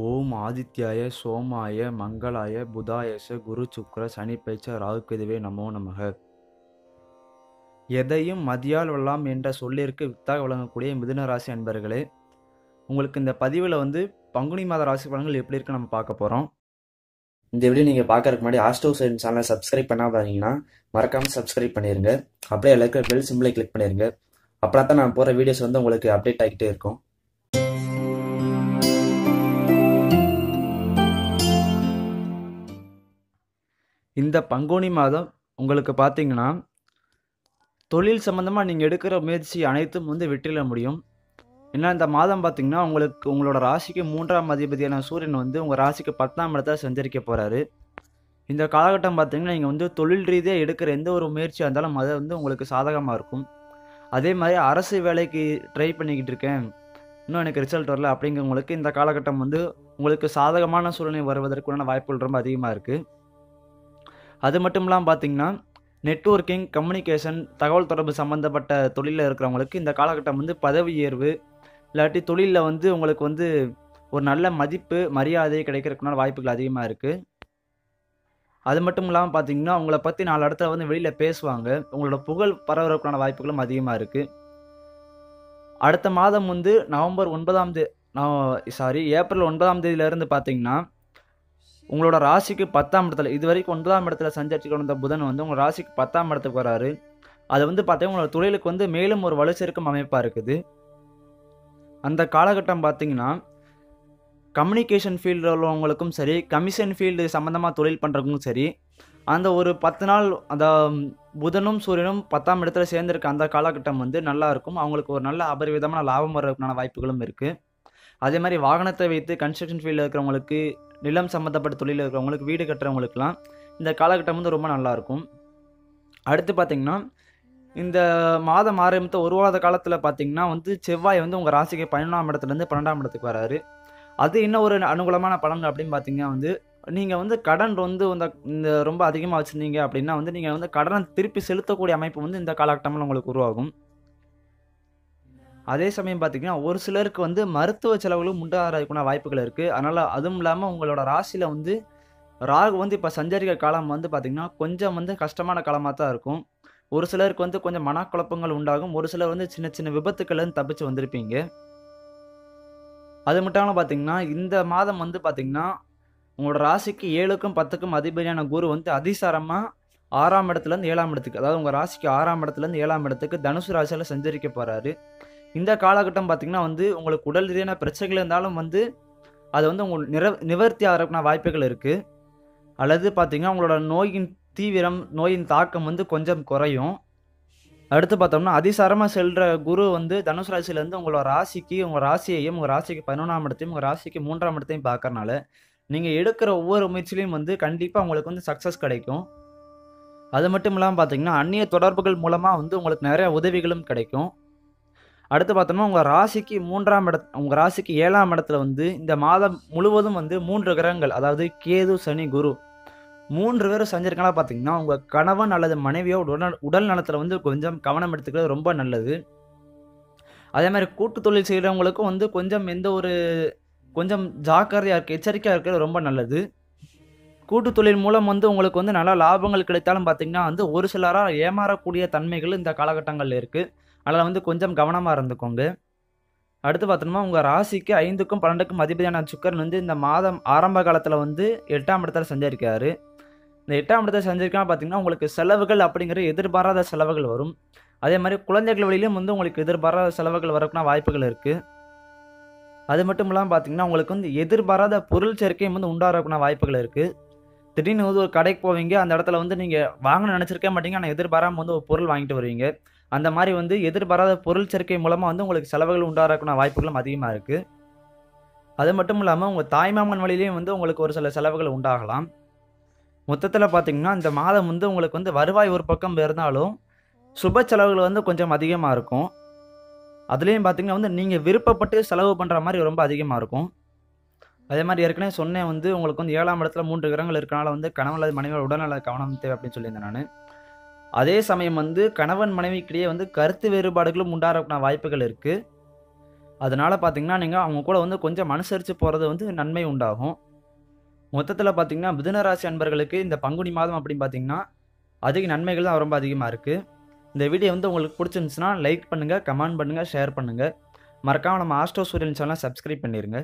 ஓம் ஆதித்யாய சோமாய மங்களாய புதாயச குரு சுக்கர சனி பைச்ச நமோ நமக. எதையும் மதியால் வரலாம் என்ற சொல்லிற்கு வித்தாக வழங்கக்கூடிய மிதுன ராசி அன்பர்களே உங்களுக்கு இந்த பதிவில் வந்து பங்குனி மாத ராசி பலன்கள் எப்படி இருக்கு நம்ம பார்க்க போகிறோம் இந்த வீடியோ நீங்கள் பார்க்கறதுக்கு முன்னாடி ஆஸ்ட்ரோ சைன் சேனலை சப்ஸ்கிரைப் பண்ணாமல் பாத்தீங்கன்னா மறக்காமல் சப்ஸ்கிரைப் பண்ணிடுங்க அப்படியே எல்லாருக்கும் பெல் சிம்பிளை கிளிக் பண்ணிடுங்க அப்படின்னா தான் நான் போகிற வீடியோஸ் வந்து உங்களுக்கு அப்டேட் ஆகிட்டே இருக்கும். இந்த பங்குனி மாதம் உங்களுக்கு பார்த்தீங்கன்னா தொழில் சம்மந்தமாக நீங்கள் எடுக்கிற முயற்சி அனைத்தும் வந்து வெற்றியில முடியும். ஏன்னா இந்த மாதம் பார்த்தீங்கன்னா உங்களுக்கு உங்களோட ராசிக்கு மூன்றாம் அதிபதியான சூரியன் வந்து உங்கள் ராசிக்கு பத்தாம் இடத்த சஞ்சரிக்க போகிறாரு இந்த காலகட்டம் பார்த்தீங்கன்னா நீங்கள் வந்து தொழில் ரீதியாக எடுக்கிற எந்த ஒரு முயற்சியாக இருந்தாலும் அது வந்து உங்களுக்கு சாதகமாக இருக்கும். அதே மாதிரி அரசு வேலைக்கு ட்ரை பண்ணிக்கிட்டு இருக்கேன். இன்னும் எனக்கு ரிசல்ட் வரல அப்படிங்கிறவங்களுக்கு இந்த காலகட்டம் வந்து உங்களுக்கு சாதகமான சூழ்நிலை வருவதற்குண்டான வாய்ப்புகள் ரொம்ப அதிகமாக இருக்குது அது மட்டும் இல்லாமல் பார்த்தீங்கன்னா நெட்வொர்க்கிங் கம்யூனிகேஷன் தகவல் தொடர்பு சம்மந்தப்பட்ட தொழிலில் இருக்கிறவங்களுக்கு இந்த காலகட்டம் வந்து பதவி உயர்வு இல்லாட்டி தொழிலில் வந்து உங்களுக்கு வந்து ஒரு நல்ல மதிப்பு மரியாதை கிடைக்கிறதுக்குனால வாய்ப்புகள் அதிகமாக இருக்குது அது மட்டும் இல்லாமல் பார்த்தீங்கன்னா உங்களை பற்றி நாலு இடத்துல வந்து வெளியில் பேசுவாங்க. உங்களோட புகழ் பரவறதுக்கான வாய்ப்புகளும் அதிகமாக இருக்குது அடுத்த மாதம் வந்து நவம்பர் ஒன்பதாம் தேதி சாரி ஏப்ரல் ஒன்பதாம் தேதியிலேருந்து பார்த்தீங்கன்னா உங்களோட ராசிக்கு பத்தாம் இடத்துல இது வரைக்கும் ஒன்பதாம் இடத்துல சஞ்சரிச்சு கொண்ட புதன் வந்து உங்கள் ராசிக்கு பத்தாம் இடத்துக்கு வராரு. அது வந்து பார்த்தீங்கன்னா உங்களோட தொழிலுக்கு வந்து மேலும் ஒரு வலு சேர்க்கும் அமைப்பாக இருக்குது. அந்த காலகட்டம் பார்த்தீங்கன்னா கம்யூனிகேஷன் ஃபீல்டில் உள்ளவங்களுக்கும் சரி கமிஷன் ஃபீல்டு சம்மந்தமாக தொழில் பண்ணுறவங்களுக்கும் சரி அந்த ஒரு பத்து நாள் அந்த புதனும் சூரியனும் பத்தாம் இடத்துல சேர்ந்துருக்க அந்த காலகட்டம் வந்து நல்லா இருக்கும். அவங்களுக்கு ஒரு நல்ல அபரிவிதமான லாபம் வர்றதுக்கான வாய்ப்புகளும் இருக்குது அதே மாதிரி வாகனத்தை வைத்து கன்ஸ்ட்ரக்ஷன் ஃபீல்டில் இருக்கிறவங்களுக்கு நிலம் சம்மந்தப்பட்ட தொழிலில் இருக்கிறவங்களுக்கு வீடு கட்டுறவங்களுக்குலாம் இந்த காலகட்டம் வந்து ரொம்ப நல்லாயிருக்கும். அடுத்து பார்த்திங்கன்னா இந்த மாதம் ஆரம்பித்த ஒரு வார காலத்தில் பார்த்திங்கன்னா வந்து செவ்வாய் வந்து உங்கள் ராசிக்கு பதினொன்றாம் இடத்துலேருந்து பன்னெண்டாம் இடத்துக்கு வராரு. அது என்ன ஒரு அனுகூலமான பலன்கள் அப்படின்னு பார்த்தீங்கன்னா வந்து நீங்கள் வந்து கடன் வந்து இந்த இந்த ரொம்ப அதிகமாக வச்சுருந்தீங்க அப்படின்னா வந்து நீங்கள் வந்து கடனை திருப்பி செலுத்தக்கூடிய அமைப்பு வந்து இந்த காலகட்டமில் உங்களுக்கு உருவாகும். அதே சமயம் பார்த்தீங்கன்னா ஒரு சிலருக்கு வந்து மருத்துவ செலவுகளும் உண்டாகிறதுக்கான வாய்ப்புகள் இருக்குது அதனால் அதுவும் இல்லாமல் உங்களோட ராசியில் வந்து ராகு வந்து இப்போ சஞ்சரிக்கிற காலம் வந்து பார்த்திங்கன்னா கொஞ்சம் வந்து கஷ்டமான காலமாக தான் இருக்கும். ஒரு சிலருக்கு வந்து கொஞ்சம் மனக்குழப்பங்கள் உண்டாகும். ஒரு சிலர் வந்து சின்ன சின்ன விபத்துக்கள்லேருந்து தப்பிச்சு வந்திருப்பீங்க. அது மட்டும் இல்லாமல் பார்த்தீங்கன்னா இந்த மாதம் வந்து பார்த்திங்கன்னா உங்களோட ராசிக்கு ஏழுக்கும் பத்துக்கும் அதிபதியான குரு வந்து அதிசாரமாக ஆறாம் இடத்துலேருந்து ஏழாம் இடத்துக்கு அதாவது உங்கள் ராசிக்கு ஆறாம் இடத்துலேருந்து ஏழாம் இடத்துக்கு தனுசு ராசியில் சஞ்சரிக்க போகிறாரு இந்த காலகட்டம் பார்த்திங்கன்னா வந்து உங்களுக்கு உடல் ரீதியான பிரச்சனைகள் இருந்தாலும் வந்து அது வந்து உங்களுக்கு நிற நிவர்த்தி ஆகிறதுக்கான வாய்ப்புகள் இருக்குது அல்லது பார்த்திங்கன்னா உங்களோட நோயின் தீவிரம் நோயின் தாக்கம் வந்து கொஞ்சம் குறையும். அடுத்து பார்த்தோம்னா அதிசாரமாக செல்கிற குரு வந்து தனுசு ராசியிலேருந்து உங்களோட ராசிக்கு உங்கள் ராசியையும் உங்கள் ராசிக்கு பதினொன்றாம் இடத்தையும் உங்கள் ராசிக்கு மூன்றாம் இடத்தையும் பார்க்கறனால நீங்கள் எடுக்கிற ஒவ்வொரு முயற்சிலையும் வந்து கண்டிப்பாக உங்களுக்கு வந்து சக்ஸஸ் கிடைக்கும். அது மட்டும் இல்லாமல் பார்த்தீங்கன்னா அந்நிய தொடர்புகள் மூலமாக வந்து உங்களுக்கு நிறைய உதவிகளும் கிடைக்கும். அடுத்து பார்த்தோம்னா உங்கள் ராசிக்கு மூன்றாம் இட உங்கள் ராசிக்கு ஏழாம் இடத்துல வந்து இந்த மாதம் முழுவதும் வந்து மூன்று கிரகங்கள் அதாவது கேது சனி குரு மூன்று பேரும் செஞ்சிருக்கலாம் பார்த்தீங்கன்னா உங்கள் கணவன் அல்லது மனைவியோ உடல் உடல் நலத்தில் வந்து கொஞ்சம் கவனம் எடுத்துக்கிறது ரொம்ப நல்லது. அதே மாதிரி கூட்டு தொழில் செய்கிறவங்களுக்கும் வந்து கொஞ்சம் எந்த ஒரு கொஞ்சம் ஜாக்கிரதையாக இருக்க எச்சரிக்கையாக இருக்கிறது ரொம்ப நல்லது. கூட்டு தொழில் மூலம் வந்து உங்களுக்கு வந்து நல்லா லாபங்கள் கிடைத்தாலும் பார்த்தீங்கன்னா வந்து ஒரு சிலராக ஏமாறக்கூடிய தன்மைகள் இந்த காலகட்டங்களில் இருக்குது அதில் வந்து கொஞ்சம் கவனமாக இருந்துக்கோங்க. அடுத்து பார்த்தோம்னா உங்கள் ராசிக்கு ஐந்துக்கும் பன்னெண்டுக்கும் அதிபதியான சுக்கரன் வந்து இந்த மாதம் ஆரம்ப காலத்தில் வந்து எட்டாம் இடத்துல செஞ்சிருக்காரு இந்த எட்டாம் இடத்துல சஞ்சரிக்காம பார்த்தீங்கன்னா உங்களுக்கு செலவுகள் அப்படிங்கிற எதிர்பாராத செலவுகள் வரும். அதே மாதிரி குழந்தைகள் வழியிலும் வந்து உங்களுக்கு எதிர்பாராத செலவுகள் வரக்குனா வாய்ப்புகள் இருக்குது அது மட்டும் இல்லாமல் பார்த்தீங்கன்னா உங்களுக்கு வந்து எதிர்பாராத பொருள் சேர்க்கையும் வந்து உண்டாகிறக்குன்னா வாய்ப்புகள் இருக்குது திடீர்னு வந்து ஒரு கடைக்கு போவீங்க அந்த இடத்துல வந்து நீங்கள் வாங்கணும்னு நினச்சிருக்க மாட்டீங்க ஆனால் எதிர்பாராமல் வந்து ஒரு பொருள் வாங்கிட்டு வருவீங்க. அந்த மாதிரி வந்து எதிர்பாராத பொருள் சேர்க்கை மூலமாக வந்து உங்களுக்கு செலவுகள் உண்டாகக்கூடிய வாய்ப்புகளும் அதிகமாக இருக்குது அது மட்டும் இல்லாமல் உங்கள் தாய்மாமன் வழியிலையும் வந்து உங்களுக்கு ஒரு சில செலவுகள் உண்டாகலாம். மொத்தத்தில் பார்த்தீங்கன்னா இந்த மாதம் வந்து உங்களுக்கு வந்து வருவாய் ஒரு பக்கம் இருந்தாலும் சுப செலவுகள் வந்து கொஞ்சம் அதிகமாக இருக்கும். அதுலேயும் பார்த்தீங்கன்னா வந்து நீங்கள் விருப்பப்பட்டு செலவு பண்ணுற மாதிரி ரொம்ப அதிகமாக இருக்கும். அதே மாதிரி ஏற்கனவே சொன்னேன் வந்து உங்களுக்கு வந்து ஏழாம் இடத்துல மூன்று கிரகங்கள் இருக்கனால வந்து கணவன் அல்லது மனைவியோட உடல்நல கவனம் தேவை அப்படின்னு சொல்லியிருந்தேன் நான். அதே சமயம் வந்து கணவன் மனைவிக்கிடையே வந்து கருத்து வேறுபாடுகளும் உண்டாகிறதுக்கான வாய்ப்புகள் இருக்குது அதனால் பார்த்தீங்கன்னா, நீங்கள் அவங்க கூட வந்து கொஞ்சம் அனுசரித்து போகிறது வந்து நன்மை உண்டாகும். மொத்தத்தில் பார்த்தீங்கன்னா, மிதுன அன்பர்களுக்கு இந்த பங்குனி மாதம் அப்படின்னு பார்த்தீங்கன்னா, அதிக நன்மைகள் தான் ரொம்ப அதிகமாக இருக்குது இந்த வீடியோ வந்து உங்களுக்கு பிடிச்சிருந்துச்சுன்னா லைக் பண்ணுங்கள் கமெண்ட் பண்ணுங்கள் ஷேர் பண்ணுங்கள் மறக்காமல் நம்ம ஆஸ்ட்ரோ சூரியன் சேனல சப்ஸ்கிரைப் பண்ணிடுங்க